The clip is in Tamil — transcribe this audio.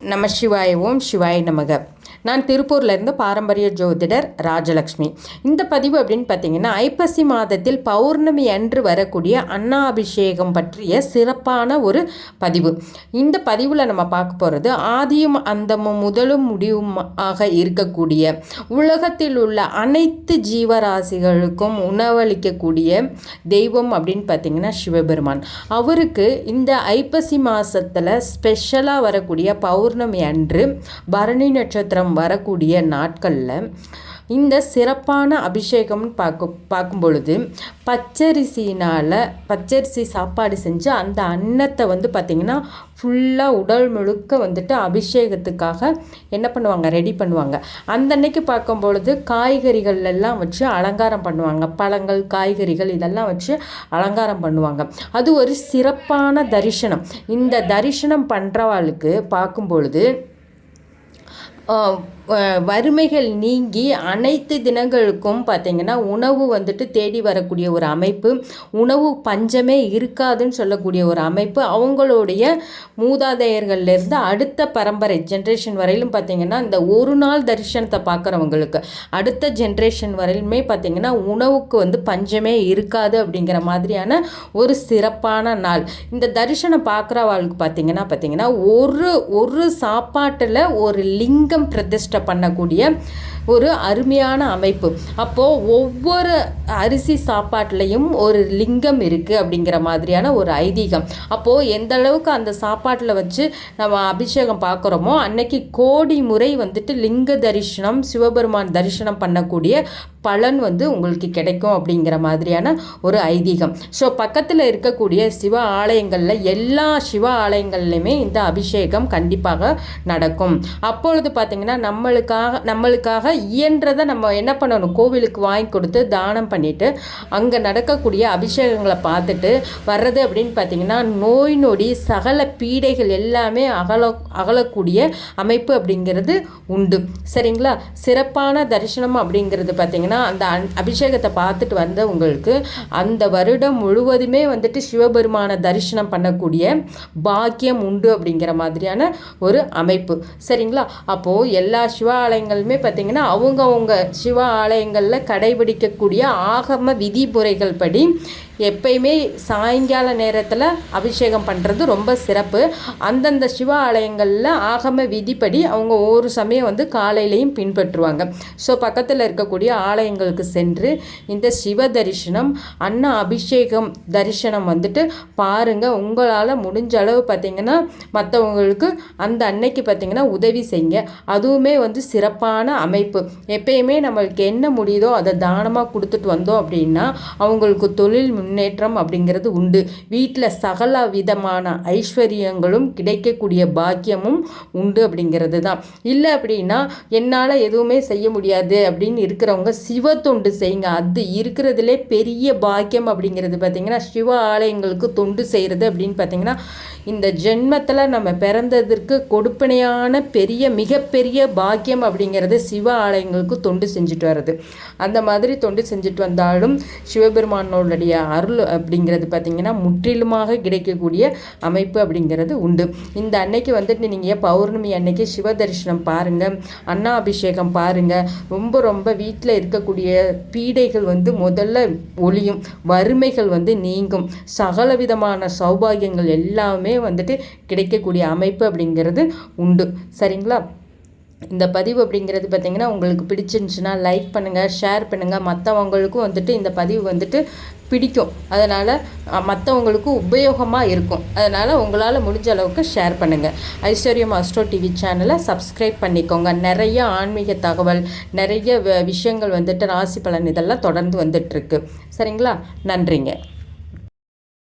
நம சிவாய ஓம் சிவாய நமக. நான் திருப்பூர்லேருந்து பாரம்பரிய ஜோதிடர் ராஜலக்ஷ்மி. இந்த பதிவு அப்படின்னு பார்த்தீங்கன்னா ஐப்பசி மாதத்தில் பௌர்ணமி அன்று வரக்கூடிய அன்னாபிஷேகம் பற்றிய சிறப்பான ஒரு பதிவு. இந்த பதிவில் நம்ம பார்க்க போகிறது ஆதியும் அந்தமும் முதலும் முடிவும் ஆக இருக்கக்கூடிய உலகத்தில் உள்ள அனைத்து ஜீவராசிகளுக்கும் உணவளிக்கக்கூடிய தெய்வம் அப்படின்னு பார்த்தீங்கன்னா சிவபெருமான். அவருக்கு இந்த ஐப்பசி மாதத்தில் ஸ்பெஷலாக வரக்கூடிய பௌர்ணமி அன்று பரணி நட்சத்திரம் வரக்கூடிய நாட்களில் இந்த சிறப்பான அபிஷேகம்னு பார்க்க பார்க்கும் பொழுது பச்சரிசினால் பச்சரிசி சாப்பாடு செஞ்சு அந்த அன்னத்தை வந்து பார்த்திங்கன்னா ஃபுல்லாக உடல் முழுக்க வந்துட்டு அபிஷேகத்துக்காக என்ன பண்ணுவாங்க? ரெடி பண்ணுவாங்க. அந்த அன்னைக்கு பார்க்கும் பொழுது காய்கறிகள் எல்லாம் வச்சு அலங்காரம் பண்ணுவாங்க. பழங்கள் காய்கறிகள் இதெல்லாம் வச்சு அலங்காரம் பண்ணுவாங்க. அது ஒரு சிறப்பான தரிசனம். இந்த தரிசனம் பண்ணுறவாளுக்கு பார்க்கும் பொழுது வறுமைகள் நீங்கி அனைத்து தினங்களுக்கும் பார்த்திங்கன்னா உணவு வந்துட்டு தேடி வரக்கூடிய ஒரு அமைப்பு உணவு பஞ்சமே இருக்காதுன்னு சொல்லக்கூடிய ஒரு அமைப்பு. அவங்களுடைய மூதாதையர்கள்லேருந்து அடுத்த பரம்பரை ஜென்ரேஷன் வரையிலும் பார்த்திங்கன்னா இந்த ஒரு நாள் தரிசனத்தை பார்க்குறவங்களுக்கு அடுத்த ஜென்ரேஷன் வரையிலுமே பார்த்திங்கன்னா உணவுக்கு வந்து பஞ்சமே இருக்காது அப்படிங்கிற மாதிரியான ஒரு சிறப்பான நாள். இந்த தரிசனம் பார்க்குறவாளுக்கு பார்த்திங்கன்னா பார்த்திங்கன்னா ஒரு ஒரு சாப்பாட்டில் ஒரு லிங்கம் பிரதிஷ்டை பண்ணக்கூடிய ஒரு அருமையான அமைப்பு. அப்போது ஒவ்வொரு அரிசி சாப்பாட்லேயும் ஒரு லிங்கம் இருக்குது அப்படிங்கிற மாதிரியான ஒரு ஐதீகம். அப்போது எந்த அளவுக்கு அந்த சாப்பாட்டில் வச்சு நம்ம அபிஷேகம் பார்க்குறோமோ அன்னைக்கு கோடி முறை வந்துட்டு லிங்க தரிசனம் சிவபெருமான் தரிசனம் பண்ணக்கூடிய பலன் வந்து உங்களுக்கு கிடைக்கும் அப்படிங்கிற மாதிரியான ஒரு ஐதீகம். ஸோ பக்கத்தில் இருக்கக்கூடிய சிவ ஆலயங்களில் எல்லா சிவ ஆலயங்கள்லையுமே இந்த அபிஷேகம் கண்டிப்பாக நடக்கும். அப்பொழுது பார்த்திங்கன்னா நம்மளுக்காக நம்மளுக்காக இயன்றதை நம்ம என்ன பண்ணணும்? கோவிலுக்கு வாங்கி கொடுத்து தானம் பண்ணிவிட்டு அங்கே நடக்கக்கூடிய அபிஷேகங்களை பார்த்துட்டு வர்றது அப்படின்னு பார்த்திங்கன்னா நோய் நொடி சகல பீடைகள் எல்லாமே அகல அகலக்கூடிய அமைப்பு அப்படிங்கிறது உண்டு. சரிங்களா? சிறப்பான தரிசனம் அப்படிங்கிறது பார்த்திங்கன்னா அந்த அபிஷேகத்தை பார்த்துட்டு வந்தவங்களுக்கு அந்த வருடம் முழுவதுமே வந்துட்டு சிவபெருமானை தரிசனம் பண்ணக்கூடிய பாக்கியம் உண்டு அப்படிங்கிற மாதிரியான ஒரு அமைப்பு. சரிங்களா? அப்போது எல்லா சிவ ஆலயங்களுமே பார்த்திங்கன்னா அவங்கவுங்க சிவ ஆலயங்களில் கடைபிடிக்கக்கூடிய ஆகம விதிமுறைகள் படி எப்பயுமே சாயங்கால நேரத்தில் அபிஷேகம் பண்ணுறது ரொம்ப சிறப்பு. அந்தந்த சிவ ஆலயங்களில் ஆகம விதிப்படி அவங்க ஒவ்வொரு சமயம் வந்து காலையிலையும் பின்பற்றுவாங்க. ஸோ பக்கத்தில் இருக்கக்கூடிய ஆலயங்களுக்கு சென்று இந்த சிவ தரிசனம் அன்ன அபிஷேகம் தரிசனம் வந்துட்டு பாருங்கள் உங்களால் முடிஞ்ச அளவு பார்த்திங்கன்னா மற்றவங்களுக்கு அந்த அன்னைக்கு பார்த்திங்கன்னா உதவி செய்யுங்க. அதுவுமே வந்து சிறப்பான அமைப்பு. எப்பயுமே நம்மளுக்கு என்ன முடியுதோ அதை தானமாக கொடுத்துட்டு வந்தோம் அப்படின்னா அவங்களுக்கு தொழில் முன்னேற்றம் அப்படிங்கிறது உண்டு. வீட்டில் சகல விதமான ஐஸ்வர்யங்களும் கிடைக்கக்கூடிய பாக்கியமும் உண்டு அப்படிங்கிறது தான். இல்லை அப்படின்னா என்னால் எதுவுமே செய்ய முடியாது அப்படின்னு இருக்கிறவங்க சிவ தொண்டு செய்யுங்க. அது இருக்கிறதுலே பெரிய பாக்கியம் அப்படிங்கிறது பார்த்திங்கன்னா சிவ ஆலயங்களுக்கு தொண்டு செய்கிறது அப்படின்னு பார்த்திங்கன்னா இந்த ஜென்மத்தில் நம்ம பிறந்ததற்கு கொடுப்பனையான பெரிய மிகப்பெரிய பாக்கியம் அப்படிங்கிறது சிவ ஆலயங்களுக்கு தொண்டு செஞ்சுட்டு வர்றது. அந்த மாதிரி தொண்டு செஞ்சுட்டு வந்தாலும் சிவபெருமானோடைய அருள் அப்படிங்கிறது பார்த்திங்கன்னா முற்றிலுமாக கிடைக்கக்கூடிய அமைப்பு அப்படிங்கிறது உண்டு. இந்த அன்னைக்கு வந்துட்டு நீங்கள் பௌர்ணமி அன்னைக்கு சிவ தரிசனம் பாருங்கள் அன்னாபிஷேகம் பாருங்கள் ரொம்ப ரொம்ப வீட்டில் இருக்கக்கூடிய பீடைகள் வந்து முதல்ல ஒளியும் வறுமைகள் வந்து நீங்கும். சகல விதமான சௌபாகியங்கள் எல்லாமே வந்துட்டு கிடைக்கக்கூடிய அமைப்பு அப்படிங்கிறது உண்டு. சரிங்களா? இந்த பதிவு அப்படிங்கிறது பார்த்திங்கன்னா உங்களுக்கு பிடிச்சிருந்துச்சுன்னா லைக் பண்ணுங்கள் ஷேர் பண்ணுங்கள் மற்றவங்களுக்கும் வந்துட்டு இந்த பதிவு வந்துட்டு பிடிக்கும். அதனால் மற்றவங்களுக்கும் உபயோகமாக இருக்கும். அதனால் உங்களால் முடிஞ்ச அளவுக்கு ஷேர் பண்ணுங்கள் ஐஸ்வர்யம் அஸ்ட்ரோ டிவி சேனலை சப்ஸ்கிரைப் பண்ணிக்கோங்க. நிறைய ஆன்மீக தகவல் நிறைய விஷயங்கள் வந்துட்டு ராசி பலன் இதெல்லாம் தொடர்ந்து வந்துட்டுருக்கு சரிங்களா? நன்றிங்க.